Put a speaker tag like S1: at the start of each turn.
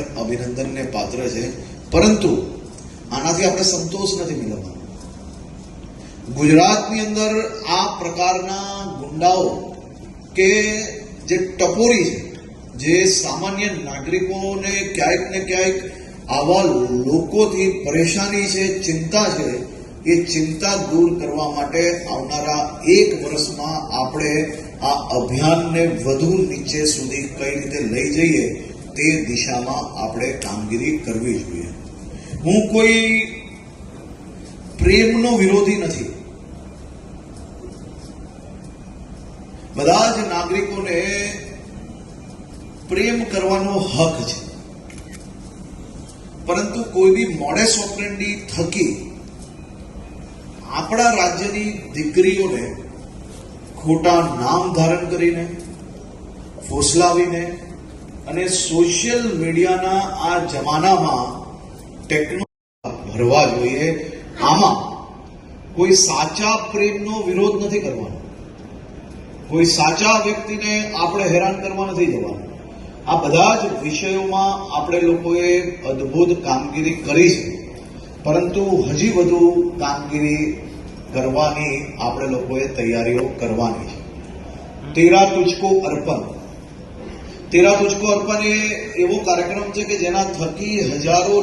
S1: અભિનંદનને પાત્ર છે. પરંતુ આનાથી આપણે સંતોષ નથી મેળવવાનો. ગુજરાતની અંદર આ પ્રકારના ગુંડાઓ કે જે ટપોરી છે, જે સામાન્ય નાગરિકોને ક્યાંક ને ક્યાંક આવા લોકોથી પરેશાની છે, ચિંતા છે, એ ચિંતા દૂર કરવા માટે આવનારા એક વર્ષમાં આપણે આ અભિયાનને વધુ નીચે સુધી કઈ રીતે લઈ જઈએ તે દિશામાં આપણે કામગીરી કરવી જોઈએ. હું કોઈ પ્રેમનો વિરોધી નથી. બધા જ નાગરિકોને પ્રેમ કરવાનો હક છે. પરંતુ કોઈ બી મોડેસ ઓપરેન્ડી થકી આપણા રાજ્યની દીકરીઓને ખોટા નામ ધારણ કરીને ફોસલાવીને અને સોશિયલ મીડિયાના આ જમાનામાં ટેકનોલોજી ભરવા જોઈએ, આમાં કોઈ સાચા પ્રેમનો વિરોધ નથી કરવાનો. કોઈ સાચા વ્યક્તિને આપણે હેરાન કરવા નથી જવાનું. આ બધા જ વિષયોમાં આપણે લોકોએ અદ્ભુત કામગીરી કરી છે. પરંતુ હજી વધુ કામગીરી કરવાની આપણે લોકોએ તૈયારીઓ કરવાની છે. તેરા તુચકો અર્પણ. તેરા તુજકો અર્પણ એ એવો કાર્યક્રમ છે કે જેના થકી હજારો